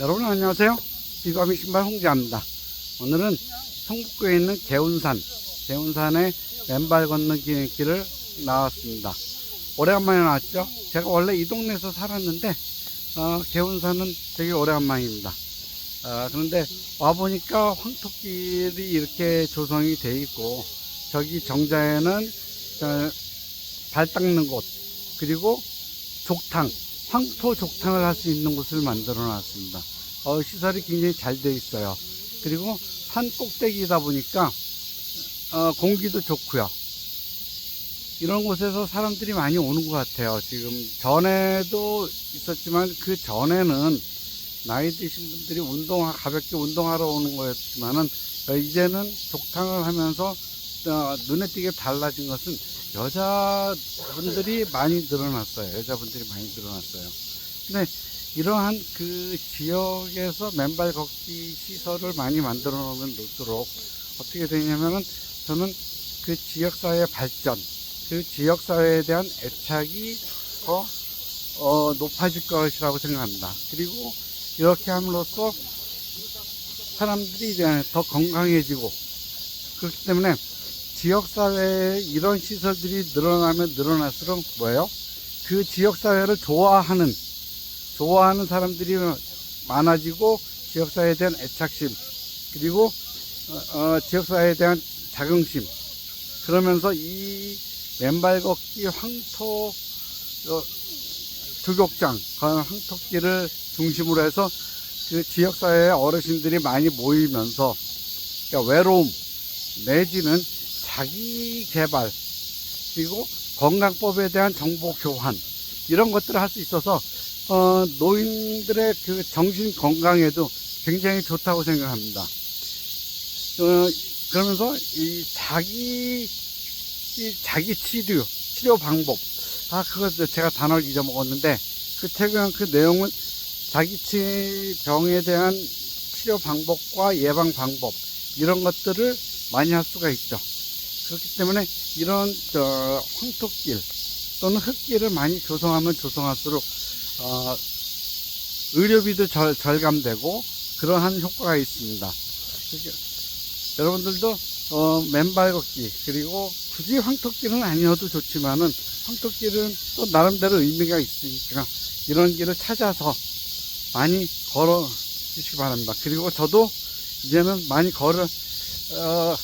여러분 안녕하세요. 비과미 신발 홍지아입니다. 오늘은 성북구에 있는 개운산, 개운산의 맨발 걷는 길을 나왔습니다. 오래간만에 나왔죠. 제가 원래 이 동네에서 살았는데 어, 개운산은 되게 오래간만입니다. 어, 그런데 와보니까 황토길이 이렇게 조성이 돼 있고 저기 정자에는 저, 발 닦는 곳 그리고 족탕 황토 족탕을 할 수 있는 곳을 만들어 놨습니다. 어, 시설이 굉장히 잘돼 있어요. 그리고 산 꼭대기다 보니까 어, 공기도 좋고요. 이런 곳에서 사람들이 많이 오는 것 같아요. 지금 전에도 있었지만 그 전에는 나이 드신 분들이 운동 가볍게 운동하러 오는 거였지만은 어, 이제는 족탕을 하면서 어, 눈에 띄게 달라진 것은 여자분들이 많이 늘어났어요. 여자분들이 많이 늘어났어요. 근데 이러한 그 지역에서 맨발 걷기 시설을 많이 만들어 놓으면 놓도록 어떻게 되냐면은 저는 그 지역사회 발전, 그 지역사회에 대한 애착이 더 어, 높아질 것이라고 생각합니다. 그리고 이렇게 함으로써 사람들이 더 건강해지고 그렇기 때문에 지역사회에 이런 시설들이 늘어나면 늘어날수록 뭐예요? 그 지역사회를 좋아하는, 좋아하는 사람들이 많아지고 지역사회에 대한 애착심, 그리고, 어, 어, 지역사회에 대한 자긍심, 그러면서 이 맨발 걷기 황토, 어, 조격장, 황토길을 중심으로 해서 그 지역사회의 어르신들이 많이 모이면서, 그러니까 외로움, 내지는 자기 개발 그리고 건강법에 대한 정보 교환 이런 것들을 할 수 있어서 어, 노인들의 그 정신 건강에도 굉장히 좋다고 생각합니다. 어, 그러면서 이 자기 이 자기 치료 치료 방법 아 그거 제가 단어를 잊어먹었는데 그 책은 그 내용은 자기 치 병에 대한 치료 방법과 예방 방법 이런 것들을 많이 할 수가 있죠. 그렇기 때문에 이런 저 황토길 또는 흙길을 많이 조성하면 조성할수록 어, 의료비도 절, 절감되고 그러한 효과가 있습니다. 그러니까 여러분들도 어, 맨발 걷기 그리고 굳이 황토길은 아니어도 좋지만은 황토길은 또 나름대로 의미가 있으니까 이런 길을 찾아서 많이 걸어 주시기 바랍니다. 그리고 저도 이제는 많이 걸어 어,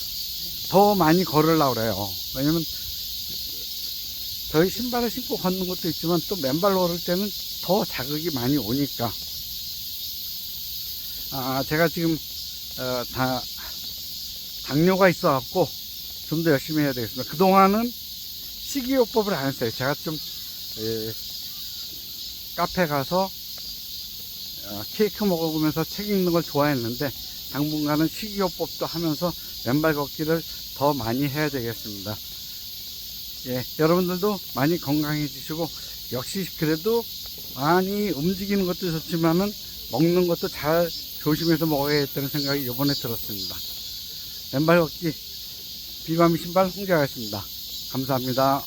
더 많이 걸으려고 그래요. 왜냐면 저희 신발을 신고 걷는 것도 있지만 또 맨발로 걸을 때는 더 자극이 많이 오니까. 아, 제가 지금, 어, 다, 당뇨가 있어갖고 좀 더 열심히 해야 되겠습니다. 그동안은 식이요법을 안 했어요. 제가 좀, 에, 카페 가서 어, 케이크 먹어보면서 책 읽는 걸 좋아했는데 당분간은 식이요법도 하면서 맨발 걷기를 더 많이 해야 되겠습니다. 예, 여러분들도 많이 건강해지시고 역시 그래도 많이 움직이는 것도 좋지만은 먹는 것도 잘 조심해서 먹어야겠다는 생각이 이번에 들었습니다. 맨발 걷기 비과미 신발 홍자였습니다. 감사합니다.